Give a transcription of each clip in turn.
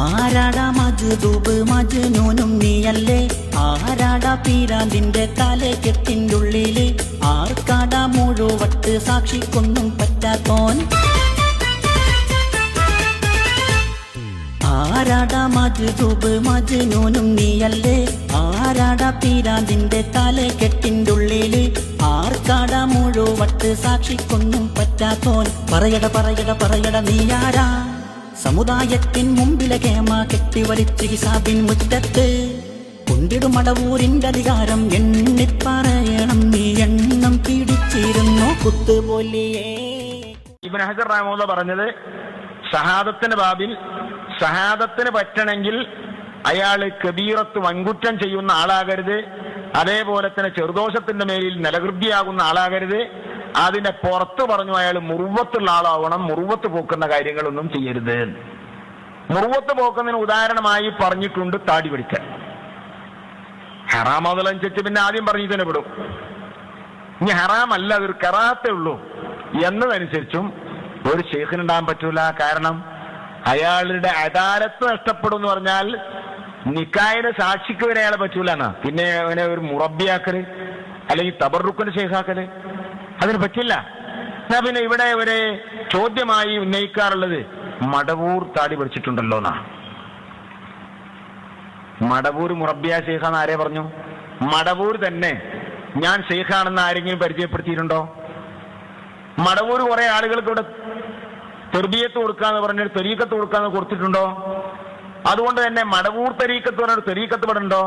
ആരാട മജ്ദൂബ് മജുനൂനും നീയല്ലേ? ആരാട പീരാന്തിന്റെ തലക്കെട്ടിന്റെ ഉള്ളിൽ? ആർക്കാട മുഴുവട്ട് സാക്ഷിക്കൊന്നും പറ്റാത്തോൻ? ആരാട മജ്ദൂബ് മജുനൂനും നീയല്ലേ? ആരാട പീരാന്തിന്റെ തലക്കെട്ടിന്റെ ഉള്ളിൽ? ആർക്കാട മുഴുവട്ട് സാക്ഷിക്കൊന്നും പറ്റാത്തോൻ? പറയട പറയട പറയട നീയാരാ? സമുദായത്തിൻ മുമ്പിലെ കേമ കെട്ടിവലിച്ച് ഹിസാബിൻ മുറ്റത്ത്. കൊണ്ടിടും അടവൂരിന്റെ അധികാരം എണ്ണിപ്പറയണം നീ എണ്ണം പിടിച്ചിരുന്നു കുത്തുപോലിയേ. ഇബൻ ഹജർ റാമോദ പറഞ്ഞത് ഷഹാദത്തിന്റെ ബാബിൽ ഷഹാദത്തിന് പറ്റണമെങ്കിൽ അയാൾ കബീറത്ത് വൻകുറ്റം ചെയ്യുന്ന ആളാകരുത്. അതേപോലെ തന്നെ ചെറുദോഷത്തിന്റെ മേലിൽ നിലകൃതിയാകുന്ന ആളാകരുത്. അതിന്റെ പുറത്ത് പറഞ്ഞു അയാൾ മുറുവത്തുള്ള ആളാവണം മുറുവത്ത് പോക്കുന്ന കാര്യങ്ങളൊന്നും ചെയ്യരുത്. മുറുവത്ത് പോക്കുന്നതിന് ഉദാഹരണമായി പറഞ്ഞിട്ടുണ്ട് താടി പിടിക്കൽ ഹറാമതലനുസരിച്ച് പിന്നെ ആദ്യം പറഞ്ഞു തന്നെ വിടും. ഇനി അല്ല അതൊരു കറാത്തേ ഉള്ളൂ. എന്നതനുസരിച്ചും ഒരു ഷെയ്ഖിനുണ്ടാകാൻ പറ്റൂല. കാരണം അയാളുടെ അദാലത്ത് നഷ്ടപ്പെടും എന്ന് പറഞ്ഞാൽ നിക്കായുടെ സാക്ഷിക്ക് വരെ അയാളെ പറ്റൂല എന്നാ. പിന്നെ അവനെ ഒരു മുറബിയാക്കൽ അല്ലെങ്കിൽ തബറുക്കിന് ഷെയ്ഖാക്കൽ അതിന് പറ്റില്ല. എന്നാ പിന്നെ ഇവിടെ ഒരു ചോദ്യമായി ഉന്നയിക്കാറുള്ളത് മടവൂർ താടി പിടിച്ചിട്ടുണ്ടല്ലോ എന്നാ. മടവൂർ മുറബിയ ഷെയ്ഖാന്ന് ആരെ പറഞ്ഞു? മടവൂർ തന്നെ. ഞാൻ ഷെയ്ഖാണെന്ന് ആരെങ്കിലും പരിചയപ്പെടുത്തിയിട്ടുണ്ടോ? മടവൂർ കുറെ ആളുകൾക്ക് ഇവിടെ തെർബിയത്ത് കൊടുക്കാന്ന് പറഞ്ഞൊരു തെരീക്കത്ത് കൊടുക്കാന്ന് കൊടുത്തിട്ടുണ്ടോ? അതുകൊണ്ട് തന്നെ മടവൂർ തെരീക്കത്ത് പറഞ്ഞൊരു തെരീക്കത്ത് ഇവിടെ ഉണ്ടോ?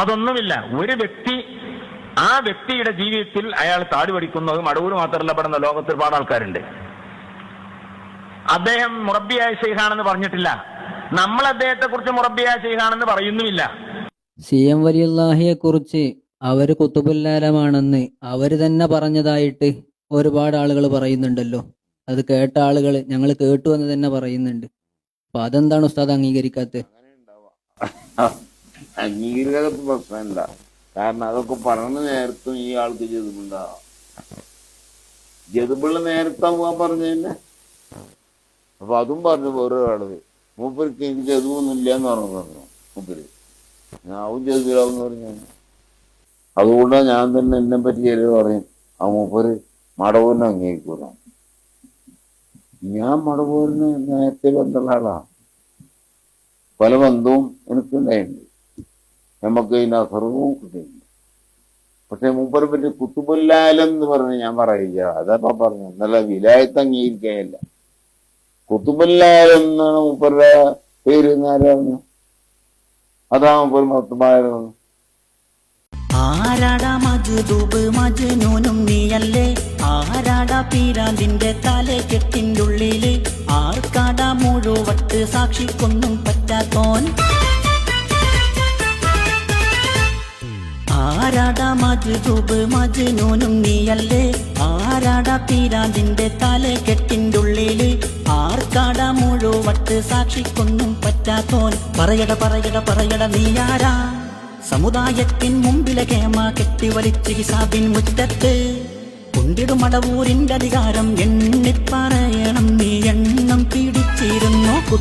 അതൊന്നുമില്ല. ഒരു വ്യക്തി ആ വ്യക്തിയുടെ ജീവിതത്തിൽ അയാൾ താടി പഠിക്കുന്നത് മടവൂർ മാത്രമല്ല പെടുന്ന ലോകത്ത് ഒരുപാട് ആൾക്കാരുണ്ട്. അദ്ദേഹം മുറബിയായ ഷെയ്ഖാണെന്ന് പറഞ്ഞിട്ടില്ല. നമ്മൾ അദ്ദേഹത്തെ കുറിച്ച് മുറബിയായ ഷെയ്ഖാണെന്ന് പറയുന്നുമില്ല. സി എം വലിയല്ലാഹിയെ കുറിച്ച് അവർ കുത്തുബുല്ലാലമാണെന്ന് അവർ തന്നെ പറഞ്ഞതായിട്ട് ഒരുപാട് ആളുകൾ പറയുന്നുണ്ടല്ലോ. അത് കേട്ട ആളുകൾ ഞങ്ങൾ കേട്ടു എന്ന് തന്നെ പറയുന്നുണ്ട്. അപ്പൊ അതെന്താണ് ഉസ്താദ് അംഗീകരിക്കാത്തത്? അംഗീകരിക്കാത്ത പ്രശ്നമില്ല. കാരണം അതൊക്കെ പറഞ്ഞ നേരത്തും ഈ ആൾക്ക് ജതുമുണ്ടാവാം ജതുമുള്ള നേരത്തെ പോവാൻ പറഞ്ഞു തന്നെ. അപ്പൊ അതും പറഞ്ഞു വേറെ ആൾ. മൂപ്പർക്ക് എനിക്ക് ജതുവൊന്നുമില്ല എന്ന് പറഞ്ഞു പറഞ്ഞു മൂപ്പര്. ഞാവും ജതുവിലാവെന്ന് പറഞ്ഞു. അതുകൊണ്ട് ഞാൻ തന്നെ എന്നെ പറ്റി ചിലർ പറയും. ആ മൂപ്പര് മടവൂരിനെ അംഗീകരിക്കൂല. ഞാൻ മടവൂരിന് നേരത്തെ ബന്ധമുള്ള ആളാ. പല ബന്ധവും എനിക്കുണ്ടായിട്ടുണ്ട്. നമുക്ക് ഇതിന്റെ അസർവും പക്ഷെ മൂപ്പരെ പറ്റി കുത്തുബുല്ലാലെന്ന് പറഞ്ഞ് ഞാൻ പറയില്ല അതപ്പോ പറഞ്ഞു എന്നല്ല വിലായത്ത് അംഗീകരിക്കാനില്ല. കുത്തുബുല്ലാലെന്നാണ് മൂപ്പരുടെ പേര് എന്നാരും അതാ മൂപ്പർ മൊത്തമായിരുന്നു ആരാട മജ്ദൂബ് മജ്നൂനും നീയല്ലേ? ആരാട തലക്കെട്ടിന്റെ ഉള്ളിൽ ആർക്കാടാ മുഴുവട്ട് സാക്ഷിക്കൊന്നും പറ്റാത്തോൻ? ആരാട മജ്ദൂബ് മജ്നൂനും നീയല്ലേ. ആരാടാ പീരാതിന്റെ തലക്കെട്ടിന്റെ ഉള്ളിൽ? ആർക്കാടാ മുഴുവട്ട് സാക്ഷിക്കൊന്നും പറ്റാത്തോൻ? പറയട പറയട പറയട നീയാരാ സമുദായത്തിൻ മുമ്പിലെ കേമ കെട്ടിവലിച്ച് ഹിസാബിൻ മുറ്റത്ത്. കൊണ്ടിടും മടവൂരിന്റെ അധികാരം എണ്ണിപ്പറയണം. നീ എണ്ണം പീഡിച്ചിരുന്നു